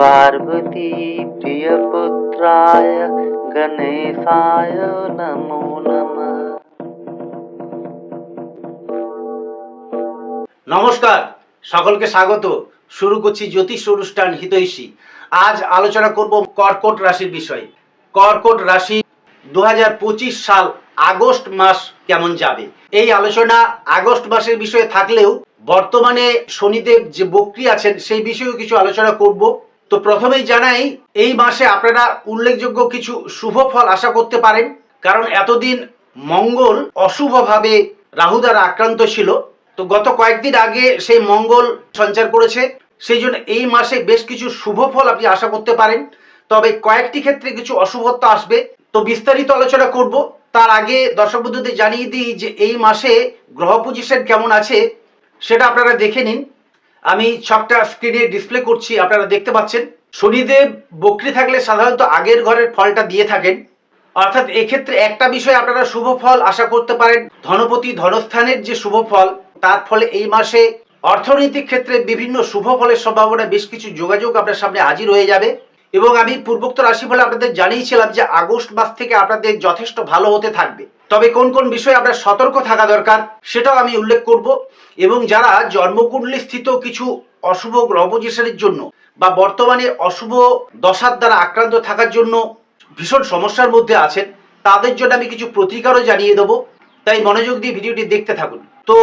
पार्वती प्रियपुत्राय गणेशाय नमो नमः নমস্কার সকলকে স্বাগত শুরু করছি জ্যোতিষ অনুষ্ঠান হিতৈষী আজ আলোচনা করব কর্কট রাশির বিষয়ে কর্কট রাশি দু সাল আগস্ট মাস কেমন যাবে এই আলোচনা আগস্ট মাসের বিষয়ে থাকলেও বর্তমানে শনিদেব যে বক্রি আছেন সেই বিষয়েও কিছু আলোচনা করব তো প্রথমেই জানাই, এই মাসে আপনারা উল্লেখযোগ্য কিছু শুভ ফল আশা করতে পারেন, কারণ এতদিন মঙ্গল অশুভভাবে রাহু দ্বারা আক্রান্ত ছিল। তো গত কয়েকদিন আগে সেই মঙ্গল সঞ্চার করেছে, সেই জন্য এই মাসে বেশ কিছু শুভ ফল আপনি আশা করতে পারেন। তবে কয়েকটি ক্ষেত্রে কিছু অশুভত্ব আসবে। তো বিস্তারিত আলোচনা করব। তার আগে দর্শক বন্ধুদের জানিয়ে দিই যে এই মাসে গ্রহ পজিশন কেমন আছে, সেটা আপনারা দেখে নিন। আমি ছকটা স্ক্রিনে ডিসপ্লে করছি, আপনারা দেখতে পাচ্ছেন। শনিদেব বকরি থাকলে সাধারণত আগের ঘরের ফলটা দিয়ে থাকেন। অর্থাৎ এক্ষেত্রে একটা বিষয় আপনারা শুভ ফল আশা করতে পারেন, ধনপতি ধনস্থানের যে শুভ ফল, তার ফলে এই মাসে অর্থনৈতিক ক্ষেত্রে বিভিন্ন শুভ ফলের সম্ভাবনা বেশ কিছু যোগাযোগ আপনার সামনে হাজির হয়ে যাবে। এবং আমি পূর্বোক্ত রাশিফল আপনাদের জানিয়েছিলাম যে আগস্ট মাস থেকে আপনাদের যথেষ্ট ভালো হতে থাকবে। তবে কোন কোন বিষয়ে আপনার সতর্ক থাকা দরকার, সেটাও আমি উল্লেখ করব। এবং যারা জন্মকুণ্ডলী স্থিত কিছু অশুভ গ্রহ পজিশনের জন্য বা বর্তমানে অশুভ দশার দ্বারা আক্রান্ত থাকার জন্য ভীষণ সমস্যার মধ্যে আছেন, তাদের জন্য আমি কিছু প্রতিকারও জানিয়ে দেবো। তাই মনোযোগ দিয়ে ভিডিওটি দেখতে থাকুন। তো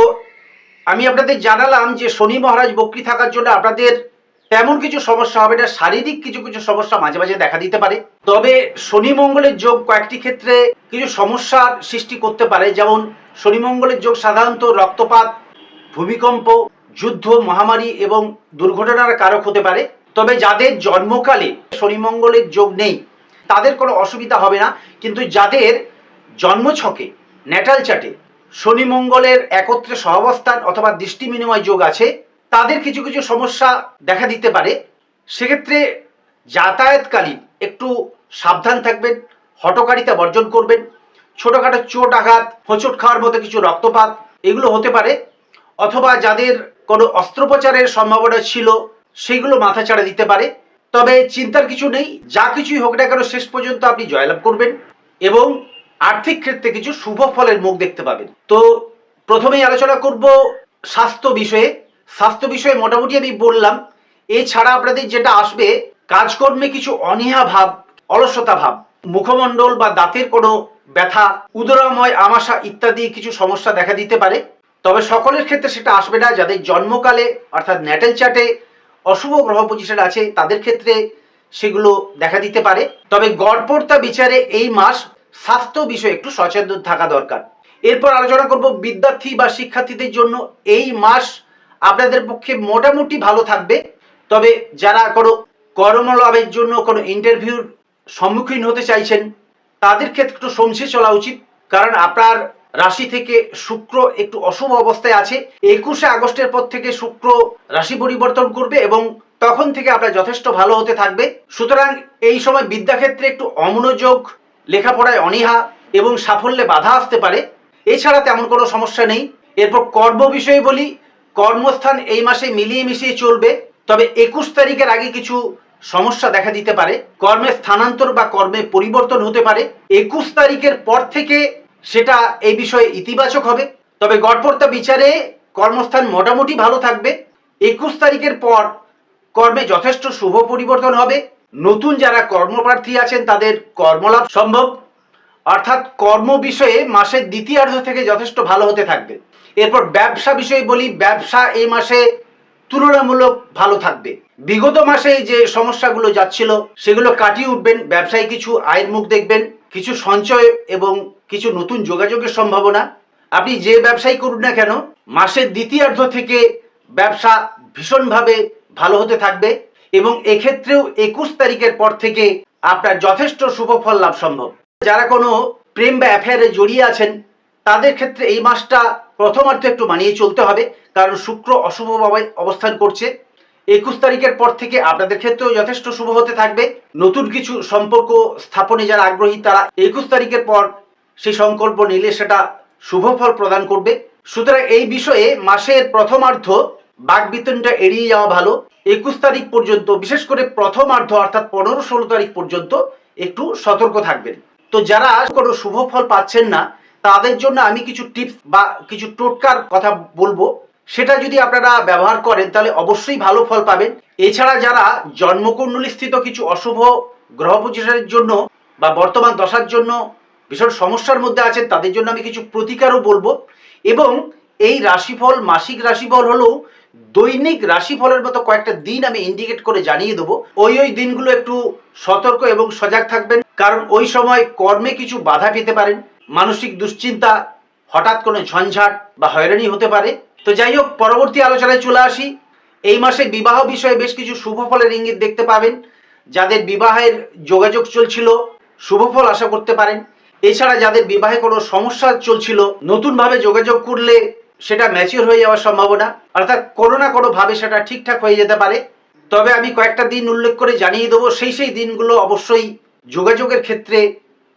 আমি আপনাদের জানালাম যে শনি মহারাজ বকরি থাকার জন্য আপনাদের তেমন কিছু সমস্যা হবে না, শারীরিক কিছু কিছু সমস্যা মাঝে মাঝে দেখা দিতে পারে। তবে শনি মঙ্গলের যোগ কয়েকটি ক্ষেত্রে কিছু সমস্যার সৃষ্টি করতে পারে। যেমন শনি মঙ্গলের যোগ সাধারণত রক্তপাত ভূমিকম্প, যুদ্ধ, মহামারী এবং দুর্ঘটনার কারক হতে পারে। তবে যাদের জন্মকালে শনি মঙ্গলের যোগ নেই, তাদের কোনো অসুবিধা হবে না। কিন্তু যাদের জন্মছকে ন্যাটাল চাটে শনি মঙ্গলের একত্রে সহাবস্থান অথবা দৃষ্টি বিনিময় যোগ আছে, তাদের কিছু কিছু সমস্যা দেখা দিতে পারে। সেক্ষেত্রে যাতায়াতকালীন একটু সাবধান থাকবেন হটকারিতা বর্জন করবেন, ছোটোখাটো চোট আঘাত, হোঁচট খাওয়ার মতো কিছু রক্তপাত, এগুলো হতে পারে। অথবা যাদের কোনো অস্ত্রোপচারের সম্ভাবনা ছিল, সেগুলো মাথাচাড়া দিতে পারে। তবে চিন্তার কিছু নেই, যা কিছুই হোক না কেন শেষ পর্যন্ত আপনি জয়লাভ করবেন এবং আর্থিক ক্ষেত্রে কিছু শুভ ফলের মুখ দেখতে পাবেন। তো প্রথমেই আলোচনা করব স্বাস্থ্য বিষয়ে। স্বাস্থ্য বিষয়ে মোটামুটি আমি বললাম। এছাড়া আপনাদের যেটা আসবে, কাজকর্মে কিছু অনীহা ভাব, অলসতা ভাব, মুখমণ্ডল বা দাঁতের কোনো ব্যথা, উদরাময়, আমাশা ইত্যাদি কিছু সমস্যা দেখা দিতে পারে। তবে সকলের ক্ষেত্রে সেটা আসবে না। যাদের জন্মকালে, অর্থাৎ ন্যাটেল চার্টে অশুভ গ্রহ পজিশন আছে, তাদের ক্ষেত্রে সেগুলো দেখা দিতে পারে। তবে গড়পড়তা বিচারে এই মাস স্বাস্থ্য বিষয়ে একটু সচেতন থাকা দরকার। এরপর আলোচনা করব বিদ্যার্থী বা শিক্ষার্থীদের জন্য। এই মাস আপনাদের পক্ষে মোটামুটি ভালো থাকবে। তবে যারা কোনো কর্মলাভের জন্য কোনো ইন্টারভিউর সম্মুখীন হতে চাইছেন, তাদের ক্ষেত্রে একটু সমসে চলা উচিত। কারণ আপনার রাশি থেকে শুক্র একটু অশুভ অবস্থায় আছে। একুশে আগস্টের পর থেকে শুক্র রাশি পরিবর্তন করবে এবং তখন থেকে আপনার যথেষ্ট ভালো হতে থাকবে। সুতরাং এই সময় বিদ্যাক্ষেত্রে একটু অমনোযোগ, লেখাপড়ায় অনীহা এবং সাফল্যে বাধা আসতে পারে। এছাড়া তেমন কোনো সমস্যা নেই। এরপর কর্ম বিষয়ে বলি, কর্মস্থান এই মাসে মিলিয়ে মিশিয়ে চলবে। তবে একুশ তারিখের আগে কিছু সমস্যা দেখা দিতে পারে। কর্মে স্থানান্তর বা কর্মে পরিবর্তন হতে পারে। একুশ তারিখের পর থেকে সেটা এই বিষয়ে ইতিবাচক হবে। তবে গড়পড়তা বিচারে কর্মস্থান মোটামুটি ভালো থাকবে। একুশ তারিখের পর কর্মে যথেষ্ট শুভ পরিবর্তন হবে। নতুন যারা কর্মপ্রার্থী আছেন, তাদের কর্মলাভ সম্ভব। অর্থাৎ কর্ম বিষয়ে মাসের দ্বিতীয়ার্ধ থেকে যথেষ্ট ভালো হতে থাকবে। এরপর ব্যবসা বিষয়ে বলি, ব্যবসা এই মাসে তুলনামূলক ভালো থাকবে। বিগত মাসে যে সমস্যাগুলো যাচ্ছিল, সেগুলো কাটিয়ে উঠবেন, ব্যবসায় কিছু আয়ের মুখ দেখবেন। কিছু সঞ্চয় এবং কিছু নতুন যোগাযোগের সম্ভাবনা। আপনি যে ব্যবসাই করুন না কেন, মাসের দ্বিতীয়ার্ধ থেকে ব্যবসা ভীষণভাবে ভালো হতে থাকবে এবং এক্ষেত্রেও একুশ তারিখের পর থেকে আপনার যথেষ্ট শুভ ফল লাভ সম্ভব। যারা কোনো প্রেম বা অ্যাফেয়ারে জড়িয়ে আছেন, তাদের ক্ষেত্রে এই মাসটা প্রথমার্ধে একটু মানিয়ে চলতে হবে, কারণ শুক্র অশুভভাবে অবস্থান করছে। একুশ তারিখের পর থেকে আপনাদের ক্ষেত্রেও যথেষ্ট শুভ হতে থাকবে। নতুন কিছু সম্পর্ক স্থাপনে যারা আগ্রহী, তারা একুশ তারিখের পর সেই সংকল্প নিলে সেটা শুভ ফল প্রদান করবে। সুতরাং এই বিষয়ে মাসের প্রথমার্ধ বাগবিতনটা এড়িয়ে যাওয়া ভালো। একুশ তারিখ পর্যন্ত, বিশেষ করে প্রথমার্ধ অর্থাৎ পনেরো ষোলো তারিখ পর্যন্ত একটু সতর্ক থাকবেন। তো যারা কোনো শুভ ফল পাচ্ছেন না, তাদের জন্য আমি কিছু টিপস বা কিছু টোটকার কথা বলব। সেটা যদি আপনারা ব্যবহার করেন, তাহলে অবশ্যই ভালো ফল পাবেন। এছাড়া যারা জন্মকুণ্ডলী স্থিত কিছু অশুভ গ্রহ পজিশনের জন্য বা বর্তমান দশার জন্য ভীষণ সমস্যার মধ্যে আছেন, তাদের জন্য আমি কিছু প্রতিকারও বলব। এবং এই রাশিফল, মাসিক রাশিফল হলেও দৈনিক রাশিফলের মতো কয়েকটা দিন আমি ইন্ডিকেট করে জানিয়ে দেবো। ওই ওই দিনগুলো একটু সতর্ক এবং সজাগ থাকবেন, কারণ ওই সময় কর্মে কিছু বাধা পেতে পারেন। মানসিক দুশ্চিন্তা, হঠাৎ কোনো ঝঞ্ঝাট বা হয়রানি হতে পারে। তো যাই হোক, পরবর্তী আলোচনায় চলে আসি। এই মাসে বিবাহ বিষয়ে বেশ কিছু শুভ ফলের ইঙ্গিত দেখতে পাবেন। যাদের বিবাহের যোগাযোগ চলছিল, শুভ ফল আশা করতে পারেন। এছাড়া যাদের বিবাহে কোনো সমস্যা চলছিল, নতুনভাবে যোগাযোগ করলে সেটা ম্যাচিওর হয়ে যাওয়ার সম্ভাবনা। অর্থাৎ কোনো না কোনো ভাবে সেটা ঠিকঠাক হয়ে যেতে পারে। তবে আমি কয়েকটা দিন উল্লেখ করে জানিয়ে দেবো, সেই সেই দিনগুলো অবশ্যই যোগাযোগের ক্ষেত্রে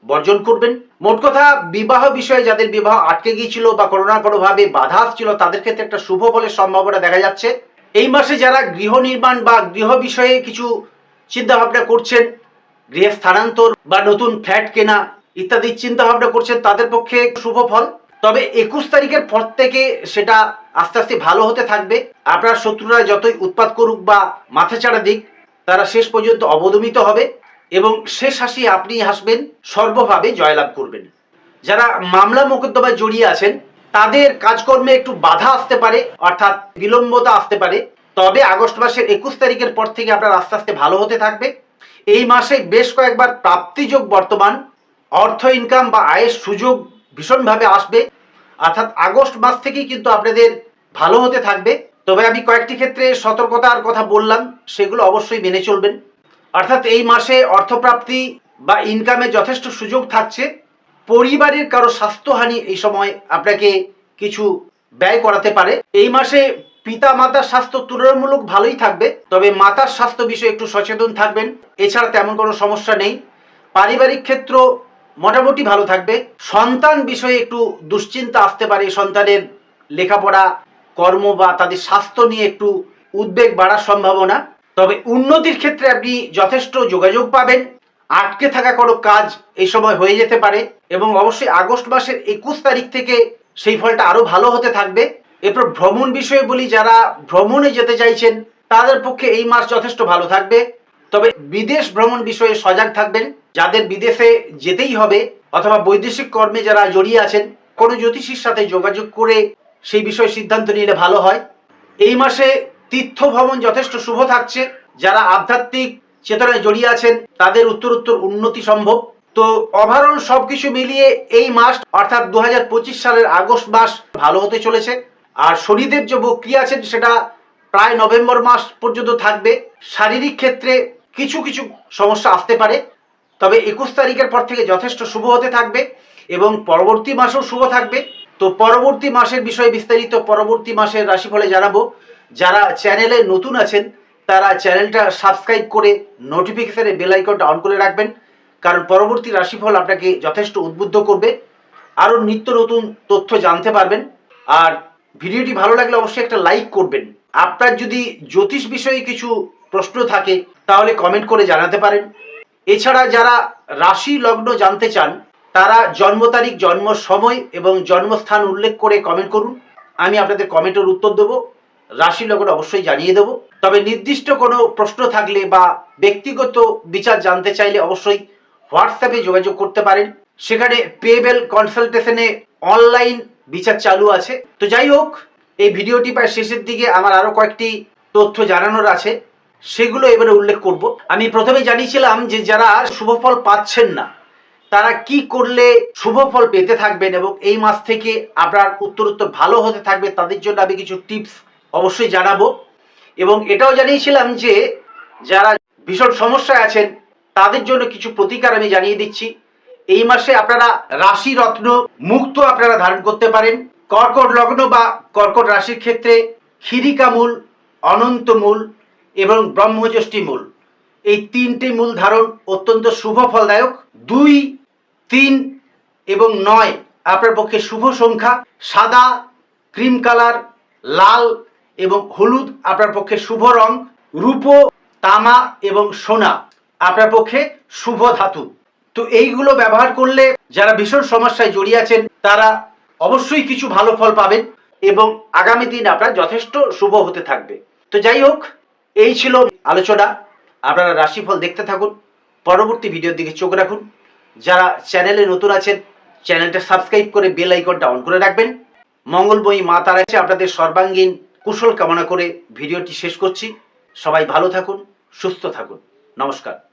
বর্জন করবেন। মোট কথা, বিবাহ বিষয়ে যাদের বিবাহ আটকে গিয়েছিল বা কোনো না কোনো ভাবে বাধা আসছিল, তাদের ক্ষেত্রে একটা শুভ ফলের সম্ভাবনা দেখা যাচ্ছে। এই মাসে যারা গৃহ নির্মাণ বা গৃহ বিষয়ে কিছু চিন্তা ভাবনা করছেন, গৃহে স্থানান্তর বা নতুন ফ্ল্যাট কেনা ইত্যাদি চিন্তা ভাবনা করছেন, তাদের পক্ষে শুভ ফল। তবে একুশ তারিখের পর থেকে সেটা আস্তে আস্তে ভালো হতে থাকবে। আপনার শত্রুরা যতই উৎপাত করুক বা মাথাচাড়া দিক, তারা শেষ পর্যন্ত অবদমিত হবে। এবং শেষ হাসি আপনি হাসবেন, সর্বভাবে জয়লাভ করবেন। যারা মামলা মোকদ্দমায় জড়িয়ে আছেন, তাদের কাজকর্মে একটু বাধা আসতে পারে, অর্থাৎ বিলম্বতা আসতে পারে। তবে আগস্ট মাসের একুশ তারিখের পর থেকে আপনার আস্তে আস্তে ভালো হতে থাকবে। এই মাসে বেশ কয়েকবার প্রাপ্তিযোগ বর্তমান, অর্থ ইনকাম বা আয়ের সুযোগ ভীষণভাবে আসবে। অর্থাৎ আগস্ট মাস থেকেই কিন্তু আপনাদের ভালো হতে থাকবে। তবে আমি কয়েকটি ক্ষেত্রে সতর্কতার কথা বললাম, সেগুলো অবশ্যই মেনে চলবেন। অর্থাৎ এই মাসে অর্থপ্রাপ্তি বা ইনকামে যথেষ্ট সুযোগ থাকছে, পরিবারের কারও স্বাস্থ্যহানি এই সময় আপনাকে কিছু ব্যয় করাতে পারে। এই মাসে পিতা মাতার স্বাস্থ্য তুলনামূলক ভালোই থাকবে, তবে মাতার স্বাস্থ্য বিষয়ে একটু সচেতন থাকবেন। এছাড়া তেমন কোনো সমস্যা নেই। পারিবারিক ক্ষেত্র মোটামুটি ভালো থাকবে। সন্তান বিষয়ে একটু দুশ্চিন্তা আসতে পারে সন্তানের লেখাপড়া, কর্ম বা তাদের স্বাস্থ্য নিয়ে একটু উদ্বেগ বাড়ার সম্ভাবনা। তবে উন্নতির ক্ষেত্রে আপনি যথেষ্ট যোগাযোগ পাবেন। আটকে থাকা কোনো কাজ এই সময় হয়ে যেতে পারে এবং অবশ্যই আগস্ট মাসের একুশ তারিখ থেকে সেই ফলটা আরও ভালো হতে থাকবে। এরপর ভ্রমণ বিষয়ে বলি, যারা ভ্রমণে যেতে চাইছেন, তাদের পক্ষে এই মাস যথেষ্ট ভালো থাকবে। তবে বিদেশ ভ্রমণ বিষয়ে সজাগ থাকবেন। যাদের বিদেশে যেতেই হবে অথবা বৈদেশিক কর্মে যারা জড়িয়ে আছেন, কোনো জ্যোতিষীর সাথে যোগাযোগ করে সেই বিষয়ে সিদ্ধান্ত নিলে ভালো হয়। এই মাসে তীর্থ ভবন যথেষ্ট শুভ থাকছে। যারা আধ্যাত্মিক চেতনায় জড়িয়ে আছেন, তাদের উত্তর উত্তর উন্নতি সম্ভব। তো ওভারঅল সবকিছু মিলিয়ে এই মাস, অর্থাৎ দু হাজার পঁচিশ সালের আগস্ট মাস, ভালো হতে চলেছে। আর শনিদেব যে বক্রিয়া আছেন, সেটা প্রায় নভেম্বর মাস পর্যন্ত থাকবে। শারীরিক ক্ষেত্রে কিছু কিছু সমস্যা আসতে পারে। তবে একুশ তারিখের পর থেকে যথেষ্ট শুভ হতে থাকবে এবং পরবর্তী মাসেও শুভ থাকবে। তো পরবর্তী মাসের বিষয়ে বিস্তারিত পরবর্তী মাসের রাশিফলে জানাব। যারা চ্যানেলে নতুন আছেন, তারা চ্যানেলটা সাবস্ক্রাইব করে নোটিফিকেশানে বেল আইকনটা অন করে রাখবেন, কারণ পরবর্তী রাশিফল আপনাকে যথেষ্ট উদ্বুদ্ধ করবে। আরও নিত্য নতুন তথ্য জানতে পারবেন, আর ভিডিওটি ভালো লাগলে অবশ্যই একটা লাইক করবেন। আপনার যদি জ্যোতিষ বিষয়ে কিছু প্রশ্ন থাকে, তাহলে কমেন্ট করে জানাতে পারেন। এছাড়া যারা রাশি লগ্ন জানতে চান, তারা জন্ম তারিখ, জন্ম সময় এবং জন্মস্থান উল্লেখ করে কমেন্ট করুন। আমি আপনাদের কমেন্টের উত্তর দেবো। রাশি লগ্ন অবশ্যই জানিয়ে দেবো। তবে নির্দিষ্ট কোনো প্রশ্ন থাকলে বা ব্যক্তিগত বিচার জানতে চাইলে অবশ্যই হোয়াটসঅ্যাপে যোগাযোগ করতে পারেন। সেখানে পেবেল কনসালটেশনে অনলাইন বিচার চালু আছে। তো যাই হোক, এই ভিডিওটি প্রায় শেষের দিকে আমার আরও কয়েকটি তথ্য জানানোর আছে। সেগুলো এবারে উল্লেখ করব। আমি প্রথমে জানিয়েছিলাম যে যারা শুভ ফল পাচ্ছেন না, তারা কি করলে শুভ ফল পেতে থাকবেন এবং এই মাস থেকে আপনার উত্তরোত্তর ভালো হতে থাকবে, তাদের জন্য আমি কিছু টিপস অবশ্যই জানাব। এবং এটাও জানিয়েছিলাম যে, যারা ভীষণ সমস্যায় আছেন, তাদের জন্য কিছু প্রতিকার আমি জানিয়ে দিচ্ছি। এই মাসে আপনারা রাশি রত্ন মুক্ত আপনারা ধারণ করতে পারেন। কর্কট লগ্ন বা কর্কট রাশির ক্ষেত্রে ক্ষিরিকা মূল, অনন্ত মূল এবং ব্রহ্মজ্যোষ্ঠী মূল। এই তিনটি মূল ধারণ অত্যন্ত শুভ ফলদায়ক। দুই, তিন এবং নয় আপনার পক্ষে শুভ সংখ্যা। সাদা, ক্রিম কালার, লাল এবং হলুদ আপনার পক্ষে শুভ রং, রূপো, তামা এবং সোনা আপনার পক্ষে শুভ ধাতু। তো এইগুলো ব্যবহার করলে যারা ভীষণ সমস্যায় জড়িয়ে আছেন, তারা অবশ্যই কিছু ভালো ফল পাবেন এবং আগামী দিন আপনার যথেষ্ট শুভ হতে থাকবে। তো যাই হোক, এই ছিল আলোচনা। আপনারা রাশিফল দেখতে থাকুন। পরবর্তী ভিডিওর দিকে চোখ রাখুন। যারা চ্যানেলে নতুন আছেন, চ্যানেলটা সাবস্ক্রাইব করে বেল আইকনটা অন করে রাখবেন। মঙ্গলময়ী মা তারা আপনাদের সর্বাঙ্গীন কুশল কামনা করে ভিডিওটি শেষ করছি। সবাই ভালো থাকুন সুস্থ থাকুন। নমস্কার।